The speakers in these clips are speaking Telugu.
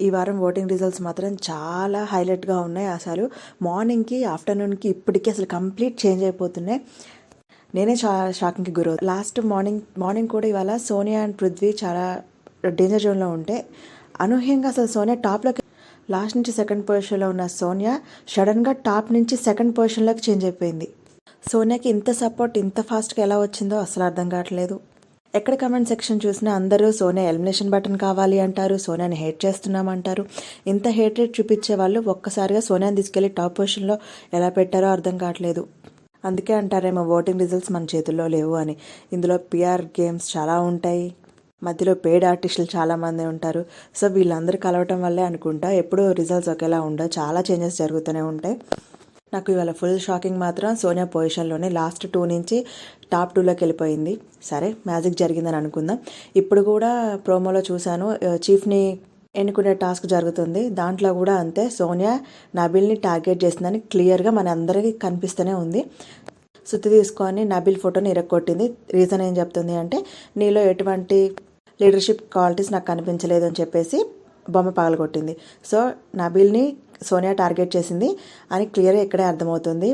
ఈ వారం ఓటింగ్ రిజల్ట్స్ మాత్రం చాలా హైలైట్గా ఉన్నాయి. అసలు మార్నింగ్కి ఆఫ్టర్నూన్కి ఇప్పటికీ అసలు కంప్లీట్ చేంజ్ అయిపోతున్నాయి. నేనే షా షాకింగ్కి గురవు. లాస్ట్ మార్నింగ్ మార్నింగ్ కూడా ఇవాళ సోనియా అండ్ పృథ్వీ చాలా డేంజర్ జోన్లో ఉంటే అనూహ్యంగా అసలు సోనియా టాప్లోకి లాస్ట్ నుంచి సెకండ్ పొజిషన్లో ఉన్న సోనియా సడన్గా టాప్ నుంచి సెకండ్ పొజిషన్లోకి చేంజ్ అయిపోయింది. సోనియాకి ఇంత సపోర్ట్ ఇంత ఫాస్ట్గా ఎలా వచ్చిందో అసలు అర్థం కావట్లేదు. ఎక్కడ కమెంట్ సెక్షన్ చూసినా అందరూ సోనియా ఎలిమినేషన్ బటన్ కావాలి అంటారు సోనియాని హేట్ చేస్తున్నామంటారు. ఇంత హేటెడ్ చూపించే వాళ్ళు ఒక్కసారిగా సోనియాని తీసుకెళ్ళి టాప్ పొజిషన్లో ఎలా పెట్టారో అర్థం కావట్లేదు. అందుకే అంటారేమో ఓటింగ్ రిజల్ట్స్ మన చేతుల్లో లేవు అని. ఇందులో పిఆర్ గేమ్స్ చాలా ఉంటాయి. మధ్యలో పేడ్ ఆర్టిస్టులు చాలామంది ఉంటారు. సో వీళ్ళందరూ కలవటం వల్లే అనుకుంటా ఎప్పుడూ రిజల్ట్స్ ఒకేలా ఉండవు. చాలా చేంజెస్ జరుగుతూనే ఉంటాయి. నాకు ఇవాళ ఫుల్ షాకింగ్ మాత్రం సోనియా పొజిషన్లోనే లాస్ట్ టూ నుంచి టాప్ టూలోకి వెళ్ళిపోయింది. సరే మ్యాజిక్ జరిగిందని అనుకుందాం. ఇప్పుడు కూడా ప్రోమోలో చూశాను. చీఫ్ని ఎన్నుకునే టాస్క్ జరుగుతుంది. దాంట్లో కూడా అంతే. సోనియా నబిల్ని టార్గెట్ చేసిందని క్లియర్గా మన అందరికీ కనిపిస్తూనే ఉంది. సుత్తి తీసుకొని నబిల్ ఫోటోని ఇరక్కొట్టింది. రీజన్ ఏం చెప్తుంది అంటే నీలో ఎటువంటి లీడర్షిప్ క్వాలిటీస్ నాకు కనిపించలేదు అని చెప్పేసి బొమ్మ పగలగొట్టింది. సో నబిల్ని సోనియా టార్గెట్ చేసింది అని క్లియర్గా ఇక్కడే అర్థమవుతుంది.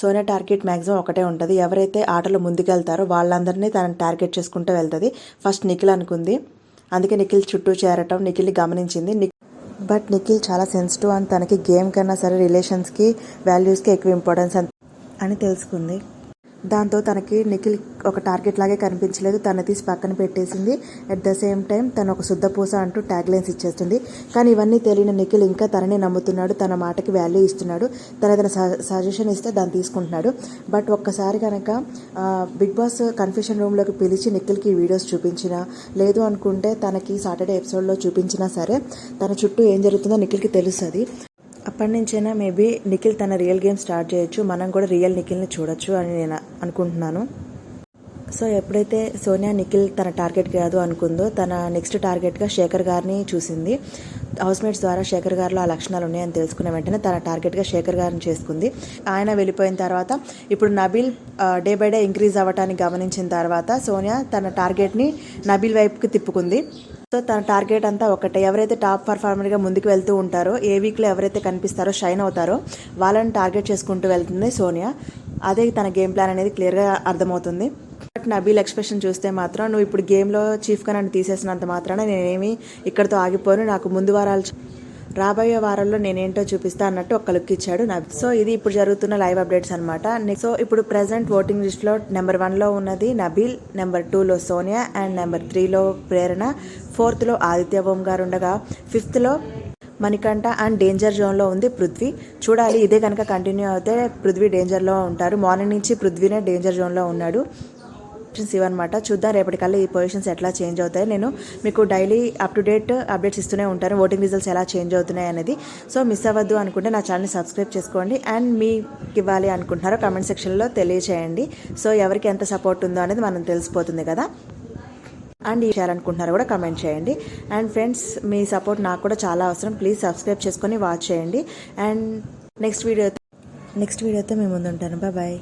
సోనియా టార్గెట్ మ్యాక్సిమం ఒకటే ఉంటుంది. ఎవరైతే ఆటలో ముందుకెళ్తారో వాళ్ళందరినీ తనని టార్గెట్ చేసుకుంటూ వెళ్తుంది. ఫస్ట్ నిఖిల్ అనుకుంది. అందుకే నిఖిల్ చుట్టూ చేరటం నిఖిల్ని గమనించింది. బట్ నిఖిల్ చాలా సెన్సిటివ్ అని తనకి గేమ్ కన్నా సరే రిలేషన్స్కి వాల్యూస్కి ఎక్కువ ఇంపార్టెన్స్ అని తెలుసుకుంది. దాంతో తనకి నిఖిల్ ఒక టార్గెట్ లాగే కనిపించలేదు. తన తీసి పక్కన పెట్టేసింది. అట్ ద సేమ్ టైం తను ఒక శుద్ధపూస అంటూ ట్యాగ్ లైన్స్ ఇచ్చేస్తుంది. కానీ ఇవన్నీ తెలియని నిఖిల్ ఇంకా తనని నమ్ముతున్నాడు. తన మాటకి వాల్యూ ఇస్తున్నాడు. తన ఏదైనా సజెషన్ ఇస్తే దాన్ని తీసుకుంటున్నాడు. బట్ ఒక్కసారి కనుక బిగ్ బాస్ కన్ఫ్యూషన్ రూమ్లోకి పిలిచి నిఖిల్కి వీడియోస్ చూపించినా లేదు అనుకుంటే తనకి సాటర్డే ఎపిసోడ్లో చూపించినా సరే తన చుట్టూ ఏం జరుగుతుందో నిఖిల్కి తెలుస్తుంది. అప్పటి నుంచైనా మేబీ నిఖిల్ తన రియల్ గేమ్ స్టార్ట్ చేయొచ్చు. మనం కూడా రియల్ నిఖిల్ని చూడొచ్చు అని నేను అనుకుంటున్నాను. సో ఎప్పుడైతే సోనియా నిఖిల్ తన టార్గెట్ కాదు అనుకుందో తన నెక్స్ట్ టార్గెట్గా శేఖర్ గారిని చూసింది. హౌస్మేట్స్ ద్వారా శేఖర్ గారిలో ఆ లక్షణాలు ఉన్నాయని తెలుసుకున్న వెంటనే తన టార్గెట్గా శేఖర్ గారిని చేసుకుంది. ఆయన వెళ్ళిపోయిన తర్వాత ఇప్పుడు Nabeel day by day increase అవ్వటానికి గమనించిన తర్వాత సోనియా తన టార్గెట్ని నబీల్ వైపుకి తిప్పుకుంది. సో తన టార్గెట్ అంతా ఒకటే. ఎవరైతే టాప్ పర్ఫార్మర్గా ముందుకు వెళ్తూ ఉంటారో ఏ వీక్లో ఎవరైతే కనిపిస్తారో షైన్ అవుతారో వాళ్ళని టార్గెట్ చేసుకుంటూ వెళ్తుంది సోనియా. అదే తన గేమ్ ప్లాన్ అనేది క్లియర్గా అర్థమవుతుంది. బట్ నబీల్ ఎక్స్ప్రెషన్ చూస్తే మాత్రం నువ్వు ఇప్పుడు గేమ్లో చీఫ్గా నన్ను తీసేసినంత మాత్రాన నేనేమి ఇక్కడితో ఆగిపోను. నాకు ముందు వారాలు రాబోయే వారంలో నేనేంటో చూపిస్తా అన్నట్టు ఒక లుక్ ఇచ్చాడు సో ఇది ఇప్పుడు జరుగుతున్న లైవ్ అప్డేట్స్ అనమాట సో ఇప్పుడు ప్రెసెంట్ ఓటింగ్ లిస్ట్లో నెంబర్ వన్లో ఉన్నది నబీల్ నెంబర్ టూలో సోనియా అండ్ నెంబర్ త్రీలో ప్రేరణ ఫోర్త్లో ఆదిత్య ఓం గారు ఉండగా ఫిఫ్త్లో మణికంఠ అండ్ డేంజర్ జోన్లో ఉంది పృథ్వీ. చూడాలి ఇదే కనుక కంటిన్యూ అయితే పృథ్వీ డేంజర్లో ఉంటారు. మార్నింగ్ నుంచి పృథ్వీనే డేంజర్ జోన్లో ఉన్నాడు. పొజిషన్స్ ఇవన్నమాట చూద్దాం రేపటికల్లా ఈ పొజిషన్స్ ఎట్లా చేంజ్ అవుతాయి. నేను మీకు daily up to date updates ఇస్తూనే ఉంటాను. ఓటింగ్ రిజల్ట్స్ ఎలా చేంజ్ అవుతున్నాయి అనేది. సో మిస్ అవ్వద్దు అనుకుంటే నా ఛానల్ని సబ్స్క్రైబ్ చేసుకోండి. అండ్ మీకు ఇవ్వాలి అనుకుంటున్నారో కమెంట్ సెక్షన్లో తెలియచేయండి. సో ఎవరికి ఎంత సపోర్ట్ ఉందో అనేది మనం తెలిసిపోతుంది కదా. అండ్ ఈ చేయాలనుకుంటున్నారో కూడా కమెంట్ చేయండి. అండ్ ఫ్రెండ్స్ మీ సపోర్ట్ నాకు కూడా చాలా అవసరం. ప్లీజ్ సబ్స్క్రైబ్ చేసుకొని వాచ్ చేయండి. అండ్ నెక్స్ట్ వీడియో నెక్స్ట్ వీడియోతో మేము ముందు ఉంటాను బాయ్